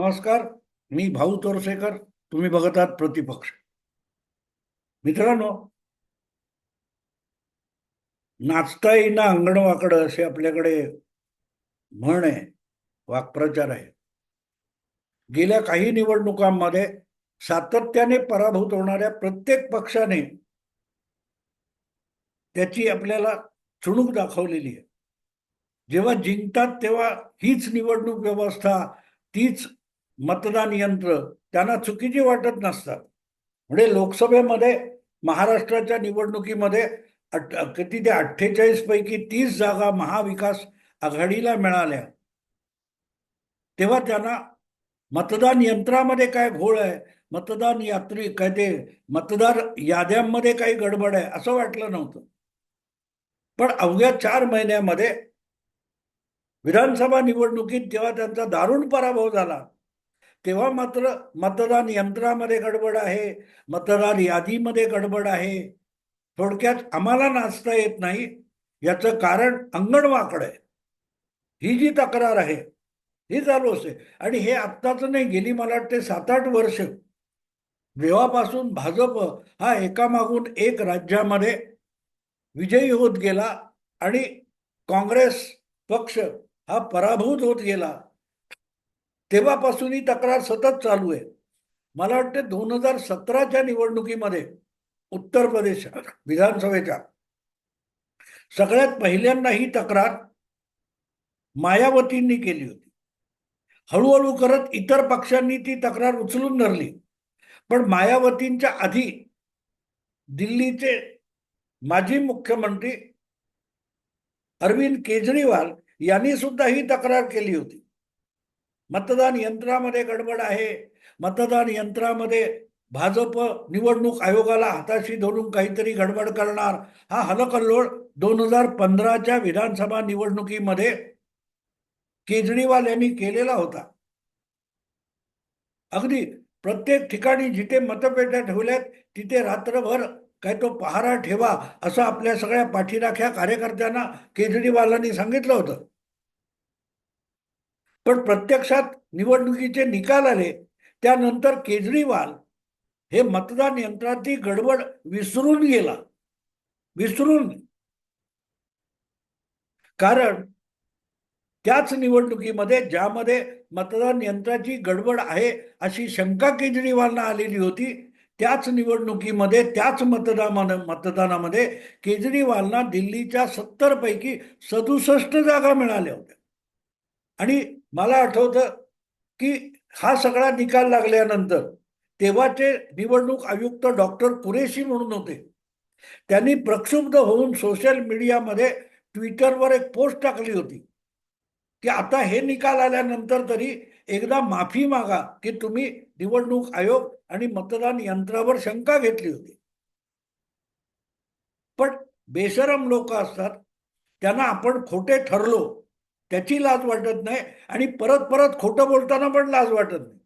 नमस्कार मी भाऊ तोरसेकर तुम्ही बघत आहात प्रतिपक्ष. मित्रांनो नाचता येईना अंगण वाकडं असे आपल्याकडे म्हण आहे वाक्प्रचार आहे. गेल्या काही निवडणुकांमध्ये सातत्याने पराभूत होणाऱ्या प्रत्येक पक्षाने त्याची आपल्याला चुणूक दाखवलेली आहे. जेव्हा जिंकतात तेव्हा हीच निवडणूक व्यवस्था तीच मतदान यंत्र त्यांना चुकीची वाटत नसतात. म्हणजे लोकसभेमध्ये महाराष्ट्राच्या निवडणुकीमध्ये अट किती ते अठ्ठेचाळीस पैकी तीस जागा महाविकास आघाडीला मिळाल्या. तेव्हा त्यांना मतदान यंत्रामध्ये काय घोळ आहे? मतदान यात्री काय ते मतदार याद्यांमध्ये काही गडबड आहे? असं वाटलं नव्हतं. पण अवघ्या चार महिन्यामध्ये विधानसभा निवडणुकीत जेव्हा त्यांचा दारुण पराभव झाला तेव्हा मात्र मतदान यंत्रामध्ये गडबड आहे मतदार यादीमध्ये गडबड आहे. थोडक्यात आम्हाला नाचता येत नाही याचं कारण अंगणवाकड आहे. ही जी तक्रार आहे ही चालू असते. आणि हे आत्ताच नाही गेली मला वाटते सात आठ वर्ष. जेव्हापासून भाजप हा एकामागून एक राज्यामध्ये विजयी होत गेला आणि काँग्रेस पक्ष हा पराभूत होत गेला तेव्हापासून ही तक्रार सतत चालू आहे. मला वाटते दोन हजार सतराच्या निवडणुकीमध्ये उत्तर प्रदेश विधानसभेच्या सगळ्यात पहिल्यांदा ही तक्रार मायावतींनी केली होती. हळूहळू करत इतर पक्षांनी ती तक्रार उचलून धरली. पण मायावतींच्या आधी दिल्लीचे माजी मुख्यमंत्री अरविंद केजरीवाल यांनी सुद्धा ही तक्रार केली होती. मतदान यंत्रामध्ये गडबड आहे. मतदान यंत्रामध्ये भाजप निवडणूक आयोगाला हाताशी धरून काहीतरी गडबड करणार. हा हलकल्लोळ दोन हजार पंधराच्या विधानसभा निवडणुकीमध्ये केजरीवाल यांनी केलेला होता. अगदी प्रत्येक ठिकाणी जिथे मतपेट्या ठेवल्यात तिथे रात्रभर काय तो पहारा ठेवा असं आपल्या सगळ्या पाठीराख्या कार्यकर्त्यांना केजरीवालांनी सांगितलं होतं. पण प्रत्यक्षात निवडणुकीचे निकाल आले त्यानंतर केजरीवाल हे मतदान यंत्राची गडबड विसरून गेला. विसरून. कारण त्याच निवडणुकीमध्ये ज्यामध्ये मतदान यंत्राची गडबड आहे अशी शंका केजरीवालना आलेली होती त्याच निवडणुकीमध्ये त्याच मतदान मतदानामध्ये केजरीवालना दिल्लीच्या सत्तर पैकी सदुसष्ट जागा मिळाल्या होत्या. आणि मला आठवतं की हा सगळा निकाल लागल्यानंतर तेव्हाचे निवडणूक आयुक्त डॉक्टर कुरेशी म्हणून होते. त्यांनी प्रक्षुब्ध होऊन सोशल मीडियामध्ये ट्विटरवर एक पोस्ट टाकली होती. की आता हे निकाल आल्यानंतर तरी एकदा माफी मागा की तुम्ही निवडणूक आयोग आणि मतदान यंत्रावर शंका घेतली होती. पण बेशरम लोक असतात त्यांना आपण खोटे ठरलो त्याची लाज वाटत नाही आणि परत परत खोटं बोलताना पण लाज वाटत नाही.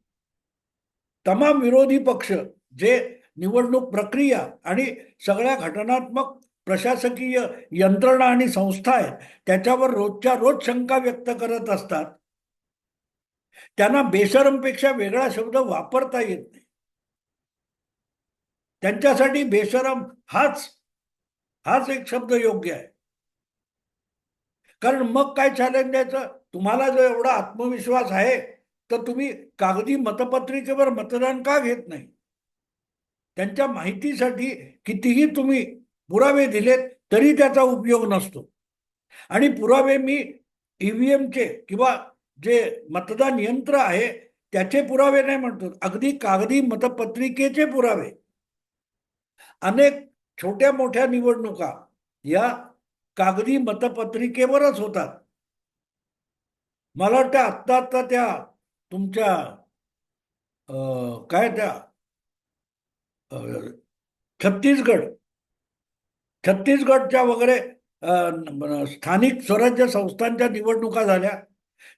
तमाम विरोधी पक्ष जे निवडणूक प्रक्रिया आणि सगळ्या घटनात्मक प्रशासकीय यंत्रणा आणि संस्था आहेत त्याच्यावर रोजच्या रोज शंका व्यक्त करत असतात. त्यांना बेशरमपेक्षा वेगळा शब्द वापरता येत नाही. त्यांच्यासाठी बेशरम हाच हाच एक शब्द योग्य आहे. कारण मग काय चॅलेंज द्यायचं? तुम्हाला जो एवढा आत्मविश्वास आहे तर तुम्ही कागदी मतपत्रिकेवर मतदान का घेत नाही? त्यांच्या माहितीसाठी कितीही तुम्ही पुरावे दिलेत तरी त्याचा उपयोग नसतो. आणि पुरावे मी ईव्हीएमचे किंवा जे मतदान यंत्र आहे त्याचे पुरावे नाही म्हणतो. अगदी कागदी मतपत्रिकेचे पुरावे. अनेक छोट्या मोठ्या निवडणुका या कागदी मतपत्रिकेवरच होतात. मला वाटतं आत्ता आत्ता त्या तुमच्या काय त्या छत्तीसगड छत्तीसगडच्या वगैरे स्थानिक स्वराज्य संस्थांच्या निवडणुका झाल्या.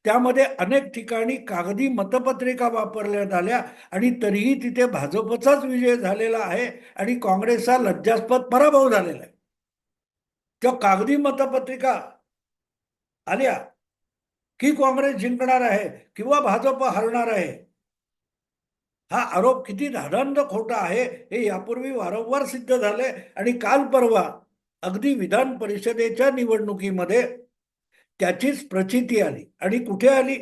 त्यामध्ये अनेक ठिकाणी कागदी मतपत्रिका वापरण्यात आल्या आणि तरीही तिथे भाजपचाच विजय झालेला आहे आणि काँग्रेसचा लज्जास्पद पराभव झालेला आहे. किंवा कागदी मतपत्रिका आल्या की काँग्रेस जिंकणार आहे किंवा भाजप हरणार आहे हा आरोप किती धादांत खोटा आहे हे यापूर्वी वारंवार सिद्ध झाले आणि काल परवा अगदी विधान परिषदेच्या निवडणुकीमध्ये त्याचीच प्रचिती आली. आणि कुठे आली?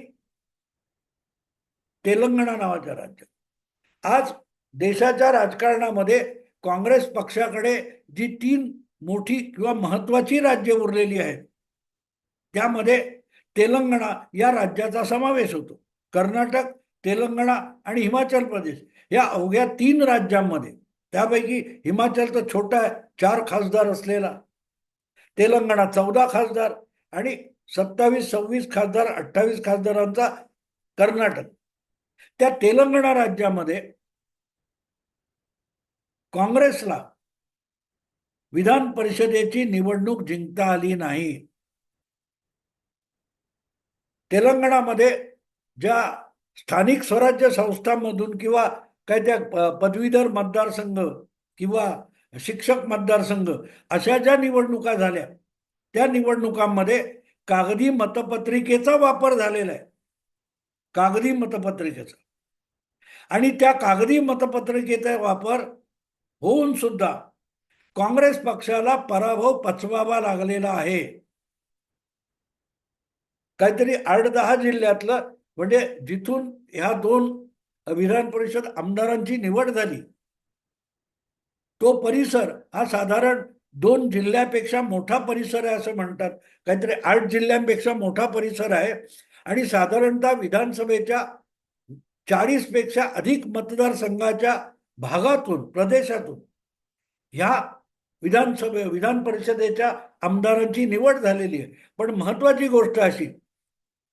तेलंगणा नावाच्या राज्यात. आज देशाच्या राजकारणामध्ये काँग्रेस पक्षाकडे जी तीन मोठी किंवा महत्वाची राज्य उरलेली आहेत. त्यामध्ये तेलंगणा या राज्याचा समावेश होतो. कर्नाटक तेलंगणा आणि हिमाचल प्रदेश या अवघ्या तीन राज्यांमध्ये. त्यापैकी हिमाचल तर छोटा आहे चार खासदार असलेला. तेलंगणा चौदा खासदार आणि सत्तावीस सव्वीस खासदार अठ्ठावीस खासदारांचा कर्नाटक. त्या तेलंगणा राज्यामध्ये काँग्रेसला विधान परिषदेची निवडणूक जिंकता आली नाही. तेलंगणामध्ये ज्या स्थानिक स्वराज्य संस्थांमधून किंवा काय त्या प- पदवीधर मतदारसंघ किंवा शिक्षक मतदारसंघ अशा ज्या निवडणुका झाल्या त्या निवडणुकांमध्ये कागदी मतपत्रिकेचा वापर झालेला आहे. कागदी मतपत्रिकेचा. आणि त्या कागदी मतपत्रिकेचा वापर होऊन सुद्धा काँग्रेस पक्षाला पराभव पचवावा लागलेला आहे. काहीतरी आठ दहा जिल्ह्यातलं म्हणजे जिथून ह्या दोन विधान परिषद आमदारांची निवड झाली तो परिसर हा साधारण दोन जिल्ह्यापेक्षा मोठा परिसर आहे असं म्हणतात. काहीतरी आठ जिल्ह्यांपेक्षा मोठा परिसर आहे. आणि साधारणतः विधानसभेच्या चाळीसपेक्षा अधिक मतदारसंघाच्या भागातून प्रदेशातून ह्या विधानसभे विधान परिषदेच्या आमदारांची निवड झालेली आहे. पण महत्वाची गोष्ट अशी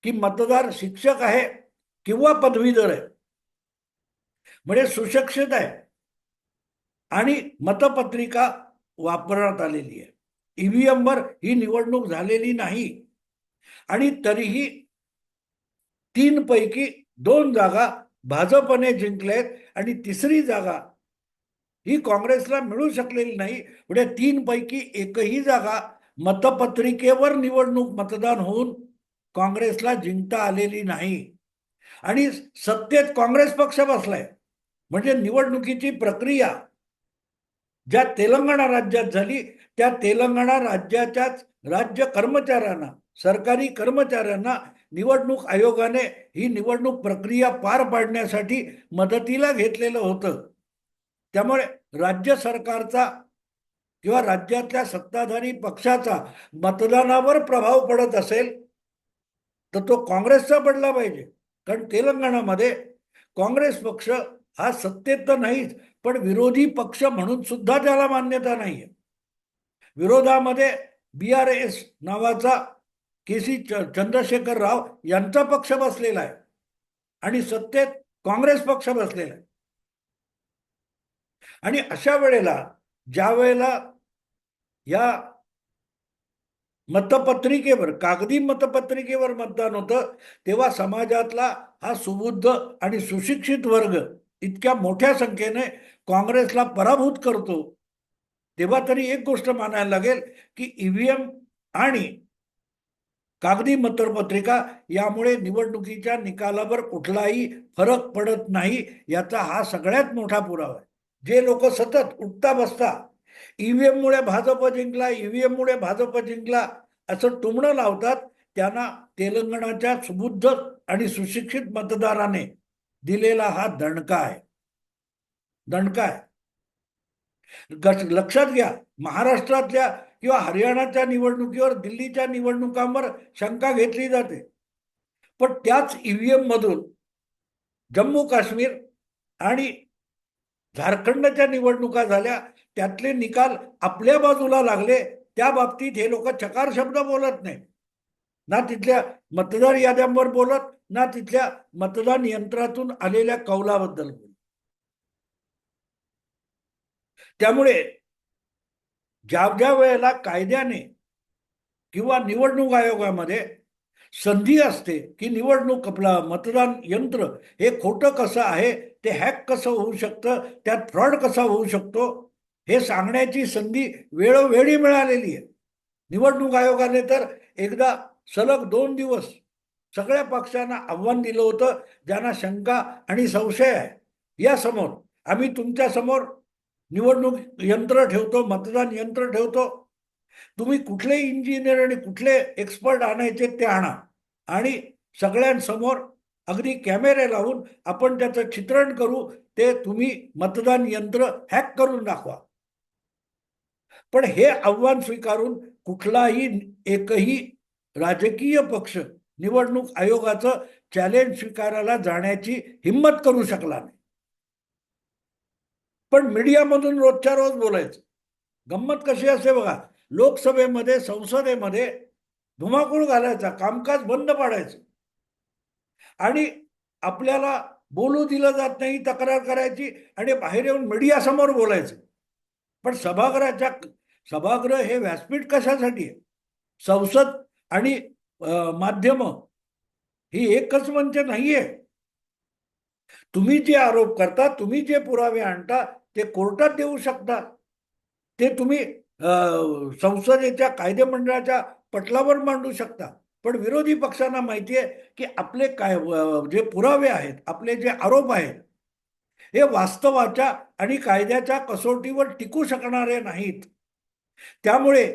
की मतदार शिक्षक आहे किंवा पदवीधर आहे. म्हणजे सुशिक्षित आहे. आणि मतपत्रिका वापरण्यात आलेली आहे. ईव्हीएमवर ही निवडणूक झालेली नाही. आणि तरीही तीन पैकी दोन जागा भाजपने जिंकल्यात आणि तिसरी जागा ही काँग्रेसला मिळू शकलेली नाही. म्हणजे तीन पैकी एकही जागा मतपत्रिकेवर निवडणूक मतदान होऊन काँग्रेसला जिंकता आलेली नाही. आणि सत्तेत काँग्रेस पक्ष बसलाय. म्हणजे निवडणुकीची प्रक्रिया ज्या तेलंगणा राज्यात झाली त्या तेलंगणा राज्याच्याच राज्य कर्मचाऱ्यांना सरकारी कर्मचाऱ्यांना निवडणूक आयोगाने ही निवडणूक प्रक्रिया पार पाडण्यासाठी मदतीला घेतलेलं होतं. त्यामुळे राज्य सरकारचा किंवा राज्यातल्या सत्ताधारी पक्षाचा मतदानावर प्रभाव पडत असेल तर तो काँग्रेसचा पडला पाहिजे. कारण तेलंगणामध्ये काँग्रेस पक्ष हा सत्तेत तर नाहीच पण विरोधी पक्ष म्हणून सुद्धा त्याला मान्यता नाहीये. विरोधामध्ये बी आर एस नावाचा के सी चंद्रशेखर राव यांचा पक्ष बसलेला आहे. आणि सत्तेत काँग्रेस पक्ष बसलेला आहे. आणि अशा वेळेला ज्या वेळेला या मतपत्रिकेवर कागदी मतपत्रिकेवर मतदान होतं तेव्हा समाजातला हा सुबुद्ध आणि सुशिक्षित वर्ग इतक्या मोठ्या संख्येने काँग्रेसला पराभूत करतो तेव्हा तरी एक गोष्ट मानायला लागेल की ईव्हीएम आणि कागदी मतपत्रिका यामुळे निवडणुकीच्या निकालावर कुठलाही फरक पडत नाही याचा हा सगळ्यात मोठा पुरावा आहे. जे लोक सतत उठता बसता ईव्हीएम मुळे भाजप जिंकला ईव्हीएम मुळे भाजप जिंकला असं टुमणं लावतात त्यांना तेलंगणाच्या सुबुद्ध आणि सुशिक्षित मतदाराने दिलेला हा दणका आहे. दणका आहे. ग- लक्षात घ्या महाराष्ट्रातल्या किंवा हरियाणाच्या निवडणुकीवर दिल्लीच्या निवडणुकांवर शंका घेतली जाते. पण त्याच ईव्हीएम मधून जम्मू काश्मीर आणि झारखंडच्या निवडणुका झाल्या त्यातले निकाल आपल्या बाजूला लागले त्या बाबतीत हे लोक चकार शब्द बोलत नाही ना तिथल्या मतदार याद्यांवर बोलत ना तिथल्या मतदान यंत्रातून आलेल्या कौलाबद्दल बोलत. त्यामुळे ज्या ज्या वेळेला कायद्याने किंवा निवडणूक आयोगामध्ये संधी असते की निवडणूक आपला मतदान यंत्र हे खोटं कसं आहे ते हॅक कसं होऊ शकतं त्यात फ्रॉड कसा होऊ शकतो हे सांगण्याची संधी वेळोवेळी मिळालेली आहे. निवडणूक आयोगाने तर एकदा सलग दोन दिवस सगळ्या पक्षांना आव्हान दिलं होतं ज्यांना शंका आणि संशय आहे. या समोर आम्ही तुमच्यासमोर निवडणूक यंत्र ठेवतो मतदान यंत्र ठेवतो तुम्ही कुठले इंजिनियर आणि कुठले एक्सपर्ट आणायचे ते आणा. आणि सगळ्यांसमोर अगदी कॅमेरे लावून आपण त्याचं चित्रण करू ते तुम्ही मतदान यंत्र हॅक करून दाखवा. पण हे आव्हान स्वीकारून कुठलाही एकही राजकीय पक्ष निवडणूक आयोगाचं चॅलेंज स्वीकारायला जाण्याची हिंमत करू शकला नाही. पण मीडियामधून रोजच्या रोज बोलायचं. गंमत कशी असते बघा लोकसभेमध्ये संसदेमध्ये धुमाकूळ घालायचा कामकाज बंद पाडायचं. आणि आपल्याला बोलू दिलं जात नाही तक्रार करायची आणि बाहेर येऊन मीडियासमोर बोलायचं. पण सभागृहाच्या सभागृह हे व्यासपीठ कशासाठी आहे? संसद आणि माध्यम ही एकच मंच नाहीये. तुम्ही जे आरोप करता तुम्ही जे पुरावे आणता ते कोर्टात देऊ शकता. ते तुम्ही संसदेच्या कायदेमंडळाच्या पटलावर मांडू शकता. पण विरोधी पक्षांना माहिती आहे की आपले काय जे पुरावे आहेत आपले जे आरोप आहेत हे वास्तवाच्या आणि कायद्याच्या कसोटीवर टिकू शकणारे नाहीत. त्यामुळे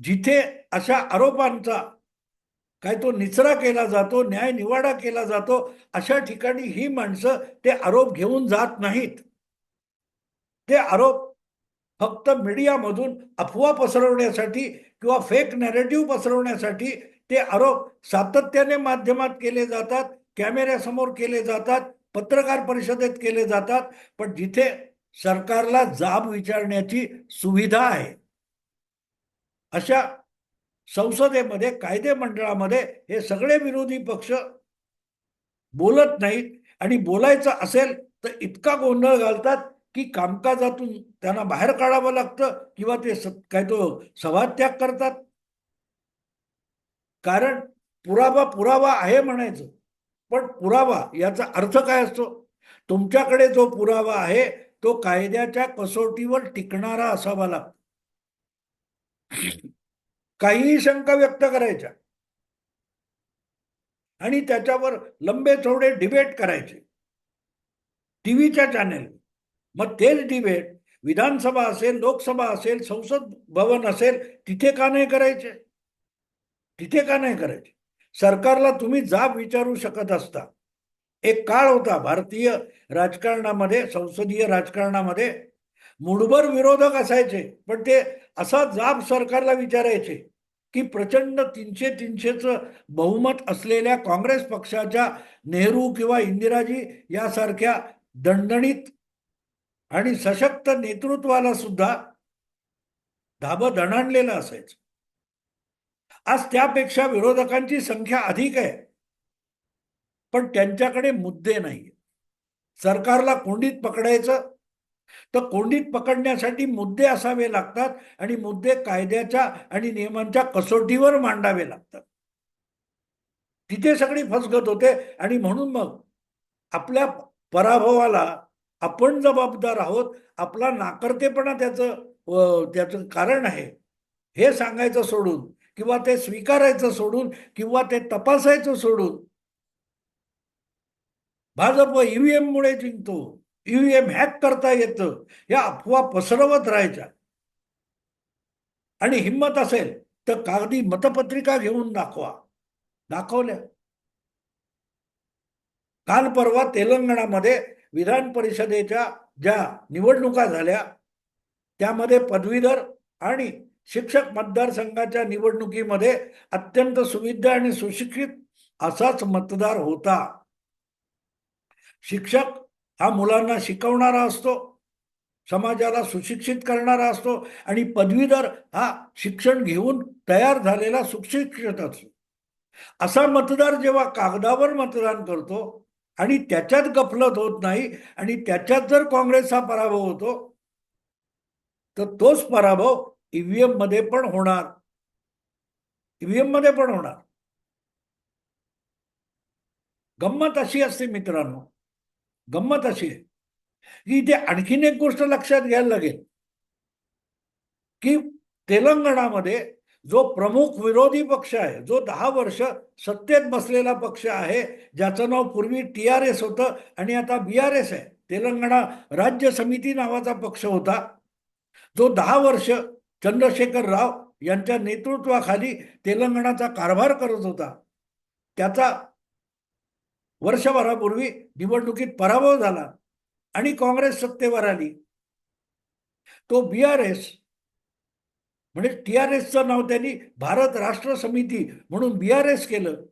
जिथे अशा आरोपांचा काय तो निचरा केला जातो न्याय निवाडा केला जातो अशा ठिकाणी ही माणसं ते आरोप घेऊन जात नाहीत. ते आरोप फक्त मीडियामधून अफवा पसरवण्यासाठी किंवा फेक नॅरेटिव्ह पसरवण्यासाठी ते आरोप सातत्याने माध्यमात केले जातात कॅमेऱ्यासमोर केले जातात पत्रकार परिषदेत केले जातात पण जिथे सरकारला जाब विचारण्याची सुविधा आहे. अशा संसदेमध्ये कायदे मंडळामध्ये हे सगळे विरोधी पक्ष बोलत नाहीत आणि बोलायचं असेल तर इतका गोंधळ घालतात की कामकाजातून त्यांना बाहेर काढावं लागतं किंवा ते काय तो सभात्याग करतात? कारण पुरावा पुरावा आहे म्हणायचं. पण पुरावा याचा अर्थ काय असतो? तुमच्याकडे जो पुरावा आहे तो कायद्याच्या कसोटीवर टिकणारा असावा लागतो. काहीही शंका व्यक्त करायच्या. आणि त्याच्यावर लंबे थोडे डिबेट करायचे. टीव्हीच्या चॅनेल मग तेच डिबेट विधानसभा असेल लोकसभा असेल संसद भवन असेल तिथे का नाही करायचे? तिथे का नाही करायचे? सरकारला तुम्ही जाब विचारू शकत असता. एक काळ होता भारतीय राजकारणामध्ये संसदीय राजकारणामध्ये मुठभर विरोधक असायचे पण ते असा जाब सरकारला विचारायचे की प्रचंड तीनशे तीनशेचं बहुमत असलेल्या काँग्रेस पक्षाच्या नेहरू किंवा इंदिराजी यासारख्या दणदणीत आणि सशक्त नेतृत्वाला सुद्धा धाबं दणाणलेलं असायचं. आज त्यापेक्षा विरोधकांची संख्या अधिक आहे. पण त्यांच्याकडे मुद्दे नाही सरकारला कोंडीत पकडायचं तर कोंडीत पकडण्यासाठी मुद्दे असावे लागतात आणि मुद्दे कायद्याच्या आणि नियमांच्या कसोटीवर मांडावे लागतात. तिथे सगळी फसगत होते आणि म्हणून मग आपल्या पराभवाला आपण जबाबदार आहोत आपला नाकर्तेपणा त्याचं त्याचं कारण आहे. हे सांगायचं सोडून किंवा ते स्वीकारायचं सोडून किंवा ते तपासायचं सोडून. भाजप ईव्हीएम मुळे जिंकतो ईव्हीएम हॅक करता येतं या अफवा पसरवत राहायच्या. आणि हिंमत असेल तर कागदी मतपत्रिका घेऊन दाखवा. दाखवल्या. काल परवा तेलंगणामध्ये विधान परिषदेच्या ज्या निवडणुका झाल्या त्यामध्ये पदवीधर आणि शिक्षक मतदारसंघाच्या निवडणुकीमध्ये अत्यंत सुविधा आणि सुशिक्षित असाच मतदार होता. शिक्षक हा मुलांना शिकवणारा असतो समाजाला सुशिक्षित करणारा असतो आणि पदवीधर हा शिक्षण घेऊन तयार झालेला सुशिक्षित असतो असा मतदार जेव्हा कागदावर मतदान करतो आणि त्याच्यात गफलत होत नाही. आणि त्याच्यात जर काँग्रेसचा पराभव होतो तर तोच पराभव ईव्हीएममध्ये पण होणार. ईव्हीएममध्ये पण होणार. गंमत अशी असते मित्रांनो. गंमत अशी आहे. की इथे आणखीन एक गोष्ट लक्षात घ्यायला लागेल. की तेलंगणामध्ये जो प्रमुख विरोधी पक्ष आहे जो दहा वर्ष सत्तेत बसलेला पक्ष आहे ज्याचं नाव पूर्वी टी आर एस होतं आणि आता बी आर एस आहे. तेलंगणा राज्य समिती नावाचा पक्ष होता. जो दहा वर्ष चंद्रशेखर राव यांच्या नेतृत्वाखाली तेलंगणाचा कारभार करत होता. त्याचा वर्षभरापूर्वी निवडणुकीत पराभव झाला आणि काँग्रेस सत्तेवर आली. तो बी आर एस म्हणजे टी आर एसचं नाव त्यांनी भारत राष्ट्र समिती म्हणून बी आर एस केलं.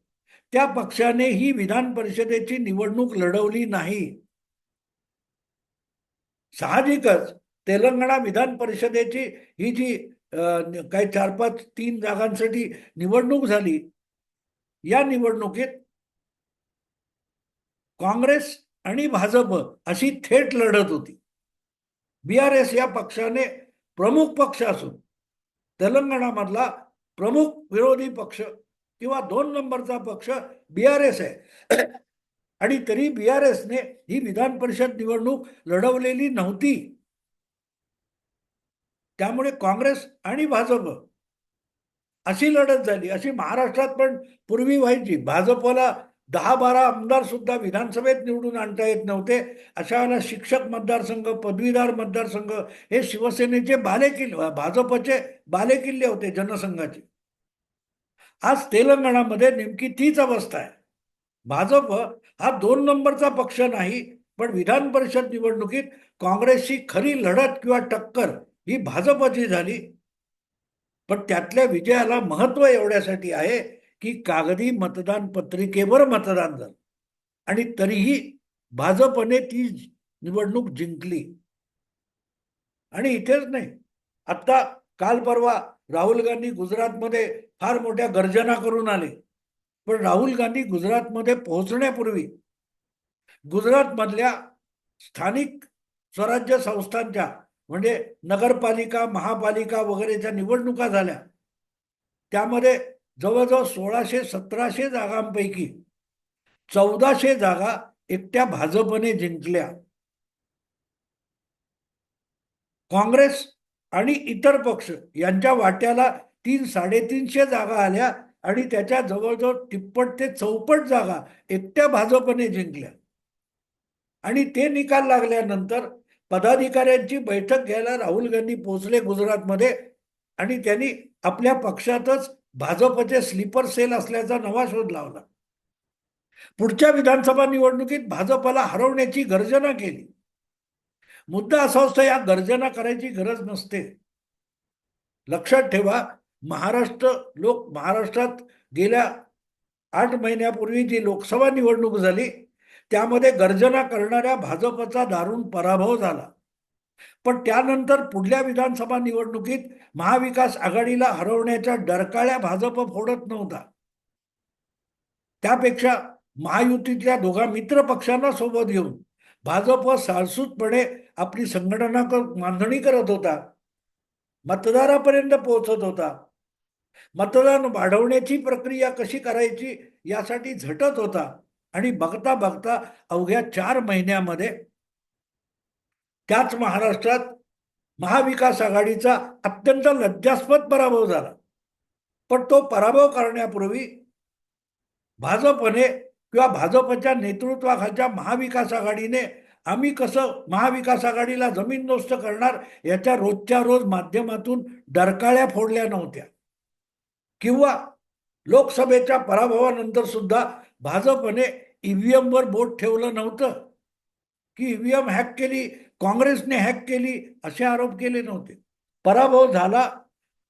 त्या पक्षाने ही विधान परिषदेची निवडणूक लढवली नाही. साहजिकच तेलंगणा विधान परिषदेची ही जी काही चार पाच तीन जागांसाठी निवडणूक झाली या निवडणुकीत काँग्रेस आणि भाजप अशी थेट लढत होती. बी आर एस या पक्षाने प्रमुख पक्ष असून तेलंगणामधला प्रमुख विरोधी पक्ष किंवा दोन नंबरचा पक्ष बी आर एस आहे. आणि तरी बी आर एसने ही विधान परिषद निवडणूक लढवलेली नव्हती. त्यामुळे काँग्रेस आणि भाजप अशी लढत झाली. अशी महाराष्ट्रात पण पूर्वी व्हायची. भाजपला दहा बारा आमदार सुद्धा विधानसभेत निवडून आणता येत नव्हते. अशा वेळेला शिक्षक मतदारसंघ पदवीधर मतदारसंघ हे शिवसेनेचे बालेकिल्ले भाजपचे बालेकिल्ले होते जनसंघाचे. आज तेलंगणामध्ये नेमकी तीच अवस्था आहे. भाजप हा दोन नंबरचा पक्ष नाही पण विधान परिषद निवडणुकीत काँग्रेसची खरी लढत किंवा टक्कर ही भाजपची झाली. पण त्यातल्या विजयाला महत्त्व एवढ्यासाठी आहे की कागदी मतदान पत्रिकेवर मतदान झालं. आणि तरीही भाजपने ती निवडणूक जिंकली. आणि इथेच नाही. आता काल परवा राहुल गांधी गुजरातमध्ये फार मोठ्या गर्जना करून आले. पण राहुल गांधी गुजरातमध्ये पोहोचण्यापूर्वी गुजरातमधल्या स्थानिक स्वराज्य संस्थांच्या म्हणजे नगरपालिका महापालिका वगैरेच्या निवडणुका झाल्या. त्यामध्ये जवळजवळ सोळाशे सतराशे जागांपैकी चौदाशे जागा एकट्या भाजपने जिंकल्या. काँग्रेस आणि इतर पक्ष यांच्या वाट्याला तीन साडेतीनशे जागा आल्या आणि त्याच्या जवळजवळ तिप्पट ते चौपट जागा एकट्या भाजपने जिंकल्या. आणि ते निकाल लागल्यानंतर पदाधिकाऱ्यांची बैठक घ्यायला राहुल गांधी पोहोचले गुजरातमध्ये आणि त्यांनी आपल्या पक्षातच भाजपचे स्लीपर सेल असल्याचा नवा शोध लावला. पुढच्या विधानसभा निवडणुकीत भाजपला हरवण्याची गर्जना केली. मुद्दा असा असतो या गर्जना करायची गरज नसते. लक्षात ठेवा महाराष्ट्र लोक महाराष्ट्रात गेल्या आठ महिन्यापूर्वी जी लोकसभा निवडणूक झाली त्यामध्ये गर्जना करणाऱ्या भाजपचा दारुण पराभव झाला. पण त्यानंतर पुढल्या विधानसभा निवडणुकीत महाविकास आघाडीला हरवण्याच्या डरकाळ्या भाजप फोडत नव्हता. त्यापेक्षा महायुतीतल्या दोघा मित्र पक्षांना सोबत घेऊन भाजप सारसूतपणे आपली संघटना कर- बांधणी करत होता. मतदारापर्यंत पोहोचत होता. मतदान वाढवण्याची प्रक्रिया कशी करायची यासाठी झटत होता आणि बघता बघता अवघ्या चार महिन्यामध्ये त्याच महाराष्ट्रात महाविकास आघाडीचा अत्यंत लज्जास्पद पराभव झाला. पण तो पराभव करण्यापूर्वी भाजपने किंवा भाजपच्या नेतृत्वाखालच्या महाविकास आघाडीने आम्ही कसं महाविकास आघाडीला जमीन दोस्त करणार याच्या रोजच्या रोज माध्यमातून डरकाळ्या फोडल्या नव्हत्या. किंवा लोकसभेच्या पराभवानंतर सुद्धा भाजपने ई व्ही एमवर बोट ठेवलं नव्हतं. की ईव्हीएम हॅक केली काँग्रेसने हॅक केली असे आरोप केले नव्हते. पराभव झाला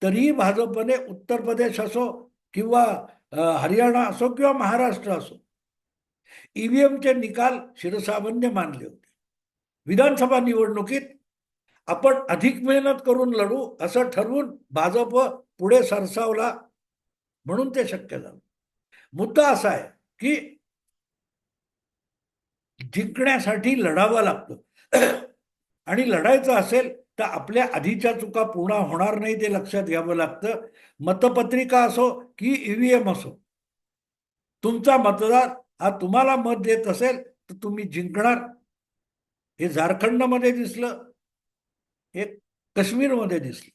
तरीही भाजपने उत्तर प्रदेश असो किंवा हरियाणा असो किंवा महाराष्ट्र असो ईव्हीएमचे निकाल शिरसामान्य मानले होते. विधानसभा निवडणुकीत आपण अधिक मेहनत करून लढू असं ठरवून भाजप पुढे सरसावला म्हणून ते शक्य झालं. मुद्दा असा आहे की जिंकण्यासाठी लढावं लागतं. आणि लढायचं असेल तर आपल्या आधीच्या चुका पूर्ण होणार नाही ते लक्षात घ्यावं लागतं. मतपत्रिका असो की ईव्हीएम असो. तुमचा मतदार हा तुम्हाला मत देत असेल तर तुम्ही जिंकणार. हे झारखंडमध्ये दिसलं. हे काश्मीरमध्ये दिसलं.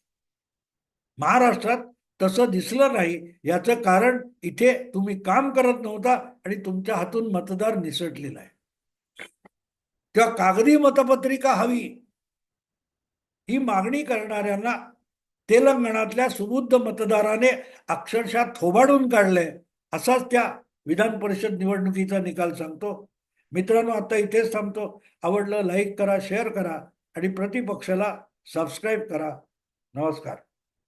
महाराष्ट्रात तसं दिसलं नाही. याचं कारण इथे तुम्ही काम करत नव्हता आणि तुमच्या हातून मतदार निसटलेला आहे. किंवा कागदी मतपत्रिका हवी ही मागणी करणाऱ्यांना तेलंगणातल्या सुबुद्ध मतदाराने अक्षरशः थोबाडून काढलंय असाच त्या विधान परिषद निवडणुकीचा निकाल सांगतो. मित्रांनो आता इथेच थांबतो. आवडलं लाईक करा शेअर करा आणि प्रतिपक्षाला सबस्क्राईब करा. नमस्कार.